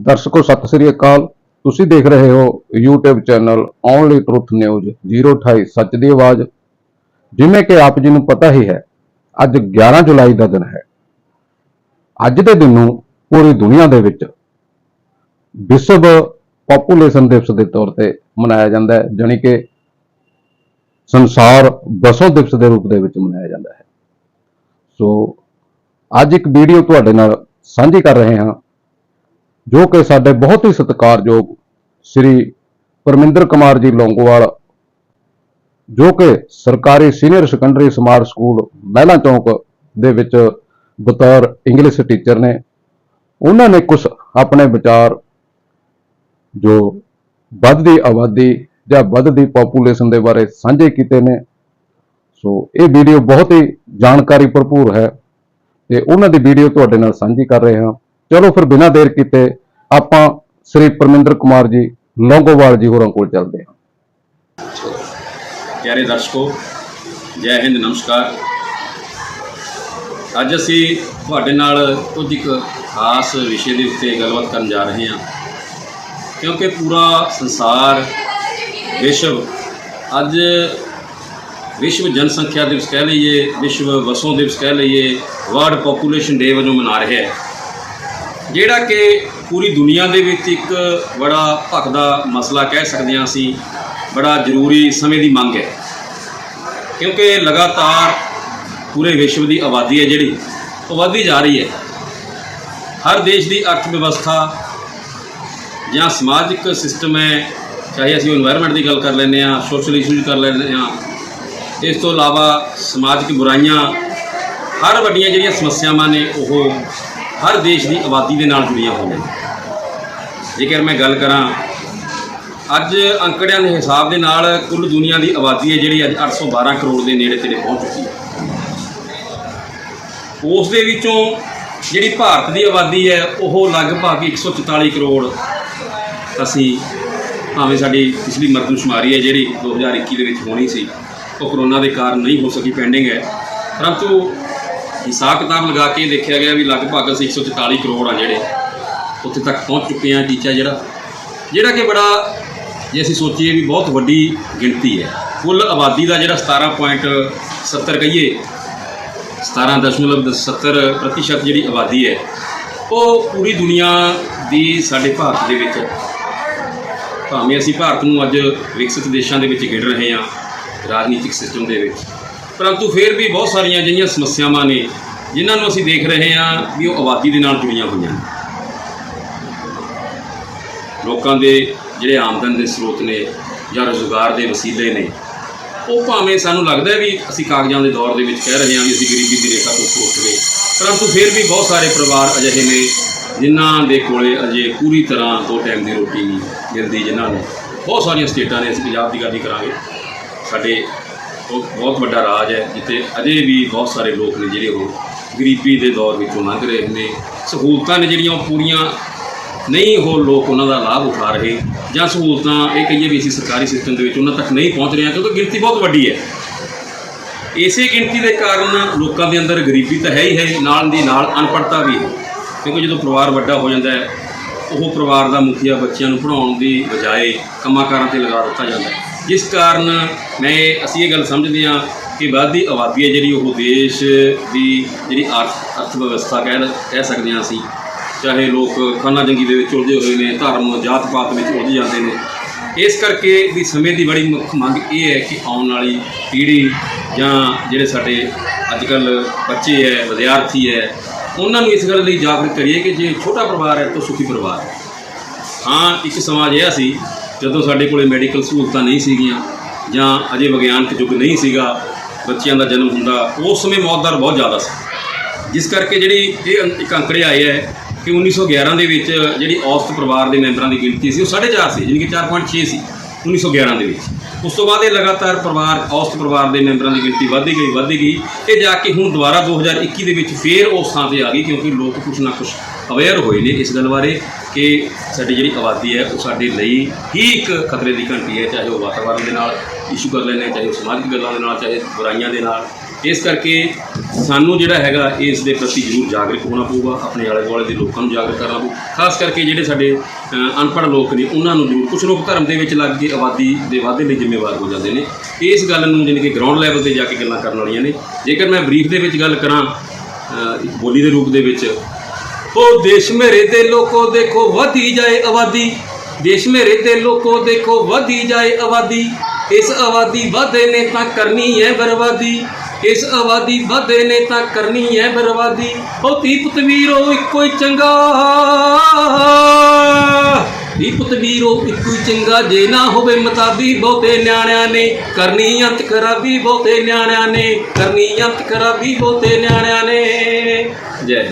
ਦਰਸ਼ਕੋ, ਸਤਿ ਸ੍ਰੀ ਅਕਾਲ। ਤੁਸੀਂ ਦੇਖ ਰਹੇ ਹੋ YouTube channel only truth news 028 ਸੱਚ ਦੀ ਆਵਾਜ਼। ਜਿਵੇਂ ਕਿ ਆਪ ਜੀ ਨੂੰ ਪਤਾ ਹੀ ਹੈ, ਅੱਜ 11 ਜੁਲਾਈ ਦਾ ਦਿਨ ਹੈ। ਅੱਜ ਦੇ ਦਿਨ ਨੂੰ ਪੂਰੀ ਦੁਨੀਆ ਦੇ ਵਿੱਚ ਵਿਸ਼ਵ ਪੋਪੂਲੇਸ਼ਨ ਦਿਵਸ ਦੇ ਤੌਰ ਤੇ ਮਨਾਇਆ ਜਾਂਦਾ ਹੈ, ਜਾਣੀ ਕਿ ਸੰਸਾਰ ਬਸੋ ਦਿਵਸ ਦੇ ਰੂਪ ਦੇ ਵਿੱਚ ਮਨਾਇਆ ਜਾਂਦਾ ਹੈ। ਸੋ, ਅੱਜ ਇੱਕ ਵੀਡੀਓ ਤੁਹਾਡੇ ਨਾਲ ਸਾਂਝੀ ਕਰ ਰਹੇ ਹਾਂ। ਜੋ ਕਿ ਸਾਡੇ ਬਹੁਤ ਹੀ ਸਤਿਕਾਰਯੋਗ ਸ੍ਰੀ ਪਰਮਿੰਦਰ ਕੁਮਾਰ ਜੀ ਲੌਂਗੋਵਾਲ, ਜੋ ਕਿ ਸਰਕਾਰੀ ਸੀਨੀਅਰ ਸੈਕੰਡਰੀ ਸਮਾਰਟ ਸਕੂਲ ਮਹਿਲਾ ਚੌਂਕ ਦੇ ਵਿੱਚ ਬਤੌਰ ਇੰਗਲਿਸ਼ ਟੀਚਰ ਨੇ। ਉਹਨਾਂ ਨੇ ਕੁਝ ਆਪਣੇ ਵਿਚਾਰ ਜੋ ਵੱਧਦੀ ਆਬਾਦੀ ਜਾਂ ਵੱਧਦੀ ਪੋਪੂਲੇਸ਼ਨ ਦੇ ਬਾਰੇ ਸਾਂਝੇ ਕੀਤੇ ਨੇ। ਸੋ ਇਹ ਵੀਡੀਓ ਬਹੁਤ ਹੀ ਜਾਣਕਾਰੀ ਭਰਪੂਰ ਹੈ ਤੇ ਉਹਨਾਂ ਦੀ ਵੀਡੀਓ ਤੁਹਾਡੇ ਨਾਲ ਸਾਂਝੀ ਕਰ ਰਹੇ ਹਾਂ। ਚਲੋ ਫਿਰ ਬਿਨਾਂ ਦੇਰ ਕੀਤੇ ਆਪਾਂ ਸ੍ਰੀ ਪਰਮਿੰਦਰ ਕੁਮਾਰ ਜੀ, ਲੌਂਗੋਵਾਲ ਜੀ ਹੋਰਾਂ ਕੋਲ ਚੱਲਦੇ ਹਾਂ। ਪਿਆਰੇ ਦਰਸ਼ਕੋ, ਜੈ ਹਿੰਦ, ਨਮਸਕਾਰ। ਅੱਜ ਅਸੀਂ ਤੁਹਾਡੇ ਨਾਲ ਕੁਝ ਇੱਕ ਖਾਸ ਵਿਸ਼ੇ ਦੇ ਉੱਤੇ ਗੱਲਬਾਤ ਕਰਨ ਜਾ ਰਹੇ ਹਾਂ, ਕਿਉਂਕਿ ਪੂਰਾ ਸੰਸਾਰ, ਵਿਸ਼ਵ, ਅੱਜ ਵਿਸ਼ਵ ਜਨਸੰਖਿਆ ਦਿਵਸ ਕਹਿ ਲਈਏ, ਵਿਸ਼ਵ ਵਸੋਂ ਦਿਵਸ ਕਹਿ ਲਈਏ ਵਰਲਡ ਪੋਪੂਲੇਸ਼ਨ ਡੇ ਵਜੋਂ ਮਨਾ ਰਿਹਾ ਹੈ। ਜਿਹੜਾ ਕਿ ਪੂਰੀ ਦੁਨੀਆ ਦੇ ਵਿੱਚ ਇੱਕ ਬੜਾ ਭਖਦਾ ਮਸਲਾ ਕਹਿ ਸਕਦੇ ਹਾਂ ਅਸੀਂ, ਬੜਾ ਜ਼ਰੂਰੀ ਸਮੇਂ ਦੀ ਮੰਗ ਹੈ। ਕਿਉਂਕਿ ਲਗਾਤਾਰ ਪੂਰੇ ਵਿਸ਼ਵ ਦੀ ਆਬਾਦੀ ਹੈ ਜਿਹੜੀ, ਉਹ ਵਧਦੀ ਜਾ ਰਹੀ ਹੈ। ਹਰ ਦੇਸ਼ ਦੀ ਅਰਥ ਵਿਵਸਥਾ ਜਾਂ ਸਮਾਜਿਕ ਸਿਸਟਮ ਹੈ, ਚਾਹੇ ਅਸੀਂ এনवायरमेंट ਦੀ ਗੱਲ ਕਰ ਲੈਂਦੇ ਆ ਸੋਸ਼ਲ ਇਸ਼ੂਜ਼ ਕਰ ਲੈਂਦੇ ਆ ਇਸ ਤੋਂ ਇਲਾਵਾ ਸਮਾਜਿਕ ਬੁਰਾਈਆਂ, ਹਰ ਵੱਡੀਆਂ ਜਿਹੜੀਆਂ ਸਮੱਸਿਆਵਾਂ ਨੇ, ਉਹ ਹਰ ਦੇਸ਼ ਦੀ ਆਬਾਦੀ ਦੇ ਨਾਲ ਜੁੜੀਆਂ ਹੋਈਆਂ ਜੇਕਰ ਮੈਂ ਗੱਲ ਕਰਾਂ, ਅੱਜ ਅੰਕੜਿਆਂ ਦੇ ਹਿਸਾਬ ਦੇ ਨਾਲ ਕੁੱਲ ਦੁਨੀਆ ਦੀ ਆਬਾਦੀ ਹੈ ਜਿਹੜੀ ਅੱਜ 812 ਕਰੋੜ ਦੇ ਨੇੜੇ ਤੇੜੇ ਪਹੁੰਚ ਚੁੱਕੀ ਹੈ। ਉਸ ਦੇ ਵਿੱਚੋਂ ਜਿਹੜੀ ਭਾਰਤ ਦੀ ਆਬਾਦੀ ਹੈ, ਉਹ ਲਗਭਗ 144 ਕਰੋੜ ਅਸੀਂ ਭਾਵੇਂ ਸਾਡੀ ਪਿਛਲੀ ਮਰਦਮਸ਼ੁਮਾਰੀ ਹੈ, ਜਿਹੜੀ 2021 ਦੇ ਵਿੱਚ ਹੋਣੀ ਸੀ, ਉਹ ਕਰੋਨਾ ਦੇ ਕਾਰਨ ਨਹੀਂ ਹੋ ਸਕੀ, ਪੈਂਡਿੰਗ ਹੈ। ਪਰੰਤੂ ਹਿਸਾਬ ਕਿਤਾਬ ਲਗਾ ਕੇ ਦੇਖਿਆ ਗਿਆ ਵੀ ਲਗਭਗ ਅਸੀਂ 144 ਕਰੋੜ ਆ ਜਿਹੜੇ ਉੱਥੇ ਤੱਕ ਪਹੁੰਚ ਚੁੱਕੇ ਹਾਂ ਟੀਚਾ ਜਿਹੜਾ ਜਿਹੜਾ ਕਿ ਬੜਾ, ਜੇ ਅਸੀਂ ਸੋਚੀਏ ਵੀ ਬਹੁਤ ਵੱਡੀ ਗਿਣਤੀ ਹੈ। ਕੁੱਲ ਆਬਾਦੀ ਦਾ ਜਿਹੜਾ 17.70 ਕਹੀਏ 17.70 ਪ੍ਰਤੀਸ਼ਤ ਜਿਹੜੀ ਆਬਾਦੀ ਹੈ, ਉਹ ਪੂਰੀ ਦੁਨੀਆ ਦੀ ਸਾਡੇ ਭਾਰਤ ਦੇ ਵਿੱਚ, ਭਾਵੇਂ ਅਸੀਂ ਭਾਰਤ ਨੂੰ ਅੱਜ ਵਿਕਸਿਤ ਦੇਸ਼ਾਂ ਦੇ ਵਿੱਚ ਗਿਣ ਰਹੇ ਹਾਂ, ਰਾਜਨੀਤਿਕ ਸਿਸਟਮ ਦੇ ਵਿੱਚ ਪਰੰਤੂ ਫਿਰ ਵੀ ਬਹੁਤ ਸਾਰੀਆਂ ਅਜਿਹੀਆਂ ਸਮੱਸਿਆਵਾਂ ਨੇ ਜਿਨ੍ਹਾਂ ਨੂੰ ਅਸੀਂ ਦੇਖ ਰਹੇ ਹਾਂ ਵੀ ਉਹ ਆਬਾਦੀ ਦੇ ਨਾਲ ਜੁੜੀਆਂ ਹੋਈਆਂ ਨੇ। ਲੋਕਾਂ ਦੇ ਜਿਹੜੇ ਆਮਦਨ ਦੇ ਸਰੋਤ ਨੇ ਜਾਂ ਰੋਜ਼ਗਾਰ ਦੇ ਵਸੀਲੇ ਨੇ, ਉਹ ਭਾਵੇਂ ਸਾਨੂੰ ਲੱਗਦਾ ਵੀ ਅਸੀਂ ਕਾਗਜ਼ਾਂ ਦੇ ਦੌਰ ਦੇ ਵਿੱਚ ਕਹਿ ਰਹੇ ਹਾਂ ਵੀ ਅਸੀਂ ਗਰੀਬੀ ਦੀ ਰੇਖਾ ਤੋਂ ਉੱਪਰ ਉੱਠ ਗਏ ਪਰੰਤੂ ਫਿਰ ਵੀ ਬਹੁਤ ਸਾਰੇ ਪਰਿਵਾਰ ਅਜਿਹੇ ਨੇ ਜਿਨ੍ਹਾਂ ਦੇ ਕੋਲੇ ਅਜੇ ਪੂਰੀ ਤਰ੍ਹਾਂ ਦੋ ਟਾਈਮ ਦੀ ਰੋਟੀ ਨਹੀਂ ਮਿਲਦੀ ਜਿਨ੍ਹਾਂ ਨੂੰ ਬਹੁਤ ਸਾਰੀਆਂ ਸਟੇਟਾਂ ਨੇ, ਅਸੀਂ ਪੰਜਾਬ ਦੀ ਗੱਲ ਹੀ ਕਰਾਂਗੇ। ਸਾਡੇ ਉਹ ਬਹੁਤ ਵੱਡਾ ਰਾਜ ਹੈ, ਜਿੱਥੇ ਅਜੇ ਵੀ ਬਹੁਤ ਸਾਰੇ ਲੋਕ ਨੇ ਜਿਹੜੇ ਉਹ ਗਰੀਬੀ ਦੇ ਦੌਰ ਵਿੱਚੋਂ ਲੰਘ ਰਹੇ ਨੇ। ਸਹੂਲਤਾਂ ਨੇ ਜਿਹੜੀਆਂ ਉਹ ਪੂਰੀਆਂ ਨਹੀਂ ਉਹ ਲੋਕ ਉਹਨਾਂ ਦਾ ਲਾਭ ਉਠਾ ਰਹੇ। ਜਾਂ ਸਹੂਲਤਾਂ, ਇਹ ਕਹੀਏ ਵੀ ਅਸੀਂ ਸਰਕਾਰੀ ਸਿਸਟਮ ਦੇ ਵਿੱਚ ਉਹਨਾਂ ਤੱਕ ਨਹੀਂ ਪਹੁੰਚ ਰਹੇ ਕਿਉਂਕਿ ਗਿਣਤੀ ਬਹੁਤ ਵੱਡੀ ਹੈ। ਇਸੇ ਗਿਣਤੀ ਦੇ ਕਾਰਨ ਲੋਕਾਂ ਦੇ ਅੰਦਰ ਗਰੀਬੀ ਤਾਂ ਹੈ ਹੀ ਹੈ, ਨਾਲ ਦੀ ਨਾਲ ਅਨਪੜ੍ਹਤਾ ਵੀ ਹੈ। ਕਿਉਂਕਿ ਜਦੋਂ ਪਰਿਵਾਰ ਵੱਡਾ ਹੋ ਜਾਂਦਾ ਹੈ, ਉਹ ਪਰਿਵਾਰ ਦਾ ਮੁਖੀਆ ਬੱਚਿਆਂ ਨੂੰ ਪੜ੍ਹਾਉਣ ਦੀ ਬਜਾਏ ਕੰਮਾਂ ਕਾਰਾਂ ਤੇ ਲਗਾ ਦਿੱਤਾ ਜਾਂਦਾ ਹੈ। ਜਿਸ ਕਾਰਨ ਮੈਂ, ਅਸੀਂ ਇਹ ਗੱਲ ਸਮਝਦੇ ਹਾਂ ਕਿ ਵੱਧਦੀ ਆਬਾਦੀ ਹੈ ਜਿਹੜੀ, ਉਹ ਦੇਸ਼ ਦੀ ਜਿਹੜੀ ਅਰਥ ਅਰਥ ਵਿਵਸਥਾ ਕਹਿ ਕਹਿ ਸਕਦੇ ਹਾਂ ਅਸੀਂ। ਚਾਹੇ ਲੋਕ ਖਾਨਾ ਜੰਗੀ ਦੇ ਵਿੱਚ ਉਲਝੇ ਹੋਏ ਨੇ, ਧਰਮ, ਜਾਤ ਪਾਤ ਵਿੱਚ ਉਲਝ ਜਾਂਦੇ ਨੇ। ਇਸ ਕਰਕੇ ਵੀ ਸਮੇਂ ਦੀ ਬੜੀ ਮੁੱਖ ਮੰਗ ਇਹ ਹੈ ਕਿ ਆਉਣ ਵਾਲੀ ਪੀੜ੍ਹੀ ਜਾਂ ਜਿਹੜੇ ਸਾਡੇ ਅੱਜ ਕੱਲ ਬੱਚੇ ਹੈ, ਵਿਦਿਆਰਥੀ ਹੈ, ਉਹਨਾਂ ਨੂੰ ਇਸ ਗੱਲ ਲਈ ਜਾਗਰੂਕ ਕਰੀਏ ਕਿ ਜੇ ਛੋਟਾ ਪਰਿਵਾਰ ਹੈ ਤਾਂ ਸੁਖੀ ਪਰਿਵਾਰ ਹੈ। ਹਾਂ, ਇੱਕ ਸਮਾਜ ਇਹ ਸੀ ਜਦੋਂ ਸਾਡੇ ਕੋਲੇ ਮੈਡੀਕਲ ਸਹੂਲਤਾਂ ਨਹੀਂ ਸੀਗੀਆਂ ਜਾਂ ਅਜੇ ਵਿਗਿਆਨਕ ਯੁੱਗ ਨਹੀਂ ਸੀਗਾ, ਬੱਚਿਆਂ ਦਾ ਜਨਮ ਹੁੰਦਾ, ਉਸ ਸਮੇਂ ਮੌਤ ਦਰ ਬਹੁਤ ਜ਼ਿਆਦਾ ਸੀ। ਜਿਸ ਕਰਕੇ ਜਿਹੜੀ ਇਹ ਇੱਕ ਅੰਕੜੇ ਆਏ ਹੈ ਕਿ 1911 ਦੇ ਵਿੱਚ ਜਿਹੜੀ ਔਸਤ ਪਰਿਵਾਰ ਦੇ ਮੈਂਬਰਾਂ ਦੀ ਗਿਣਤੀ ਸੀ, ਉਹ 4.5 ਸੀ ਯਾਨੀ ਕਿ 4.6 ਸੀ 1911 ਦੇ ਵਿੱਚ। ਉਸ ਤੋਂ ਬਾਅਦ ਇਹ ਲਗਾਤਾਰ ਪਰਿਵਾਰ, ਔਸਤ ਪਰਿਵਾਰ ਦੇ ਮੈਂਬਰਾਂ ਦੀ ਗਿਣਤੀ ਵੱਧਦੀ ਗਈ ਵੱਧਦੀ ਗਈ ਇਹ ਜਾ ਕੇ ਹੁਣ ਦੁਬਾਰਾ 2021 ਦੇ ਵਿੱਚ ਫੇਰ ਉਸ ਥਾਂ ਤੇ ਆ ਗਈ ਕਿਉਂਕਿ ਲੋਕ ਕੁਛ ਨਾ ਕੁਛ ਅਵੇਅਰ ਹੋਏ ਨੇ ਇਸ ਗੱਲ ਬਾਰੇ ਕਿ ਸਾਡੀ ਜਿਹੜੀ ਆਬਾਦੀ ਹੈ ਉਹ ਸਾਡੇ ਲਈ ਹੀ ਇੱਕ ਖਤਰੇ ਦੀ ਘੰਟੀ ਹੈ, ਚਾਹੇ ਉਹ ਵਾਤਾਵਰਣ ਦੇ ਨਾਲ ਇਸ਼ੂ ਕਰ ਲੈਂਦੇ ਹਾਂ ਚਾਹੇ ਉਹ ਸਮਾਜਿਕ ਗੱਲਾਂ ਦੇ ਨਾਲ, ਚਾਹੇ ਬੁਰਾਈਆਂ ਦੇ ਨਾਲ। ਇਸ ਕਰਕੇ ਸਾਨੂੰ ਜਿਹੜਾ ਹੈਗਾ ਇਸ ਦੇ ਪ੍ਰਤੀ ਜ਼ਰੂਰ ਜਾਗਰੂਕ ਹੋਣਾ ਪਊਗਾ, ਆਪਣੇ ਆਲੇ ਦੁਆਲੇ ਦੇ ਲੋਕਾਂ ਨੂੰ ਜਾਗਰੂਕ ਕਰਨਾ ਪਊ। ਖਾਸ ਕਰਕੇ ਜਿਹੜੇ ਸਾਡੇ ਅਨਪੜ੍ਹ ਲੋਕ ਨੇ, ਉਹਨਾਂ ਨੂੰ ਜ਼ਰੂਰ ਕੁਝ ਲੋਕ ਧਰਮ ਦੇ ਵਿੱਚ ਲੱਗ ਕੇ ਆਬਾਦੀ ਦੇ ਵਾਧੇ ਲਈ ਜ਼ਿੰਮੇਵਾਰ ਹੋ ਜਾਂਦੇ ਨੇ। ਇਸ ਗੱਲ ਨੂੰ ਜਿਵੇਂ ਕਿ ਗਰਾਊਂਡ ਲੈਵਲ ਤੇ ਜਾ ਕੇ ਗੱਲਾਂ ਕਰਨ ਵਾਲੀਆਂ ਨੇ। ਜੇਕਰ ਮੈਂ ਬਰੀਫ ਦੇ ਵਿੱਚ ਗੱਲ ਕਰਾਂ ਬੋਲੀ ਦੇ ਰੂਪ ਦੇ ਵਿੱਚ ਉਹ ਦੇਸ਼ ਮੇਰੇ ਦੇ ਲੋਕੋ ਦੇਖੋ ਵਧੀ ਜਾਏ ਆਬਾਦੀ ਦੇਸ਼ ਮੇਰੇ ਦੇ ਲੋਕੋ ਦੇਖੋ ਵਧੀ ਜਾਏ ਆਬਾਦੀ ਇਸ ਆਬਾਦੀ ਵਧੇ ਨੇ ਤਾਂ ਕਰਨੀ ਹੈ ਬਰਬਾਦੀ ਇਸ ਆਬਾਦੀ ਵਧੇ ਨੇ ਤਾਂ ਕਰਨੀ ਹੈ ਬਰਬਾਦੀ ਉਹ ਧੀ ਪੁੱਤ ਇੱਕੋ ਹੀ ਚੰਗਾ ਧੀ ਪੁੱਤ ਇੱਕੋ ਹੀ ਚੰਗਾ ਜੇ ਨਾ ਹੋਵੇ ਮਤਾਬੀ ਬਹੁਤੇ ਨਿਆਣਿਆਂ ਨੇ ਕਰਨੀ ਅੰਤ ਖਰਾਬੀ ਬਹੁਤੇ ਨਿਆਣਿਆਂ ਨੇ ਕਰਨੀ ਅੰਤ ਖਰਾਬੀ ਬਹੁਤੇ ਨਿਆਣਿਆਂ ਨੇ ਜੈ